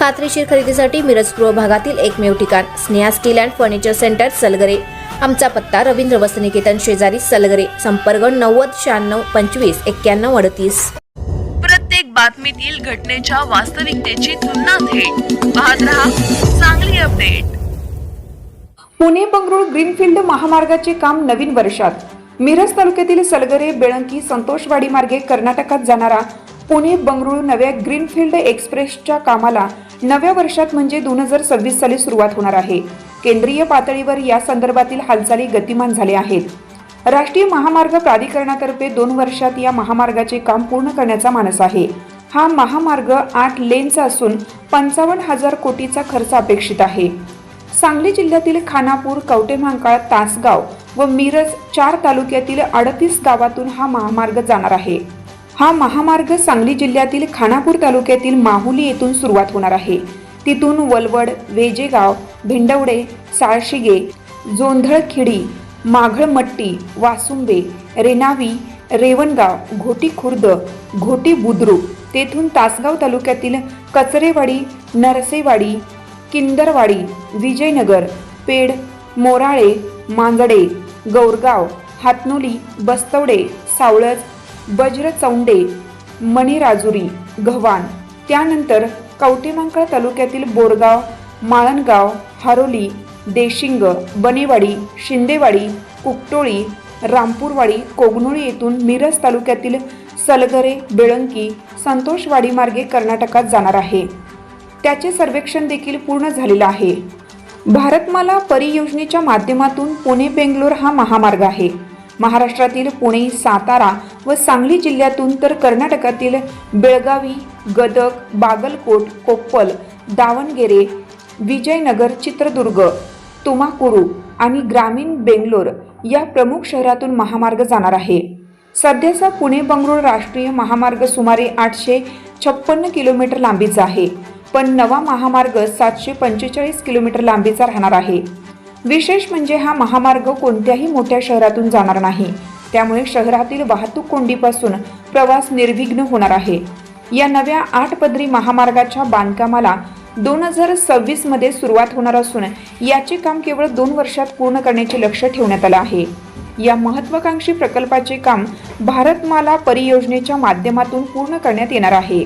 खात्रीशीर खरेदीसाठी मिरज पूर्व भागातील एकमेव ठिकाण Sneha steel and furniture centre Salgare. आमचा पत्ता रवींद्र वसनिकेतन शेजारी सलगरे संपर्क नव्वद शहाण्णव पंचवीस एक्क्याण्णव अडतीस. प्रत्येक बातमीतील घटनेच्या वास्तविकतेची तुलना थेट. पाहत रहा चांगली अपडेट. पुणे बंगळूर ग्रीनफील्ड महामार्गाचे काम नवीन वर्षात. मिरज तालुक्यातील सलगरे बेळंकी संतोषवाडी मार्गे कर्नाटकात जाणारा पुणे बंगळुरू नव्या ग्रीनफील्ड एक्सप्रेसच्या कामाला नव्या वर्षात म्हणजे दोन हजार सव्वीस साली सुरुवात होणार आहे. केंद्रीय पातळीवर या संदर्भातील हालचाली गतिमान झाल्या आहेत. राष्ट्रीय महामार्ग प्राधिकरणातर्फे दोन वर्षात या महामार्गाचे काम पूर्ण करण्याचा मानस आहे. हा महामार्ग आठ लेनचा असून पंचावन्न हजार कोटीचा खर्च अपेक्षित आहे. सांगली जिल्ह्यातील खानापूर कवटेमहांकाळ तासगाव व मिरज चार तालुक्यातील अडतीस गावातून हा महामार्ग जाणार आहे. हा महामार्ग सांगली जिल्ह्यातील खानापूर तालुक्यातील माहुली येथून सुरुवात होणार आहे. तिथून वलवड वेजेगाव भिंडवडे साळशिगे जोंधळखिडी माघळमट्टी वासुंबे रेनावी रेवणगाव घोटी खुर्द घोटी बुद्रुक तेथून तासगाव तालुक्यातील कचरेवाडी नरसेवाडी किंदरवाडी विजयनगर पेड मोराळे मांजडे गौरगाव हातनोली बस्तवडे सावळज बज्रचौंडे मणिराजुरी गव्हाण. त्यानंतर कवटेमांकळ तालुक्यातील बोरगाव माळणगाव हारोली देशिंग बनेवाडी शिंदेवाडी कुकटोळी रामपूरवाडी कोगनोळी येथून मिरज तालुक्यातील सलगरे बेळंकी संतोषवाडी मार्गे कर्नाटकात जाणार आहे. त्याचे सर्वेक्षण देखील पूर्ण झालेलं आहे. भारतमाला परियोजनेच्या माध्यमातून पुणे बेंगलोर हा महामार्ग आहे. महाराष्ट्रातील पुणे सातारा व सांगली जिल्ह्यातून तर कर्नाटकातील बेळगावी गदक बागलकोट कोप्पल दावणगेरे विजयनगर चित्रदुर्ग तुमाकुरू आणि ग्रामीण बेंगलोर या प्रमुख शहरातून महामार्ग जाणार आहे. सध्याचा पुणे बंगळूर राष्ट्रीय महामार्ग सुमारे आठशे छप्पन्न किलोमीटर लांबीचा आहे पण नवा महामार्ग सातशे पंचेचाळीस किलोमीटर लांबीचा राहणार आहे. विशेष म्हणजे हा महामार्ग कोणत्याही मोठ्या शहरातून जाणार नाही. त्यामुळे शहरातील वाहतूक कोंडीपासून प्रवास निर्विघ्न होणार आहे. या नव्या आठ पदरी महामार्गाच्या बांधकामाला दोन हजार सव्वीसमध्ये सुरुवात होणार असून याचे काम केवळ दोन वर्षात पूर्ण करण्याचे लक्ष ठेवण्यात आलं आहे. या महत्वाकांक्षी प्रकल्पाचे काम भारतमाला परियोजनेच्या माध्यमातून पूर्ण करण्यात येणार आहे.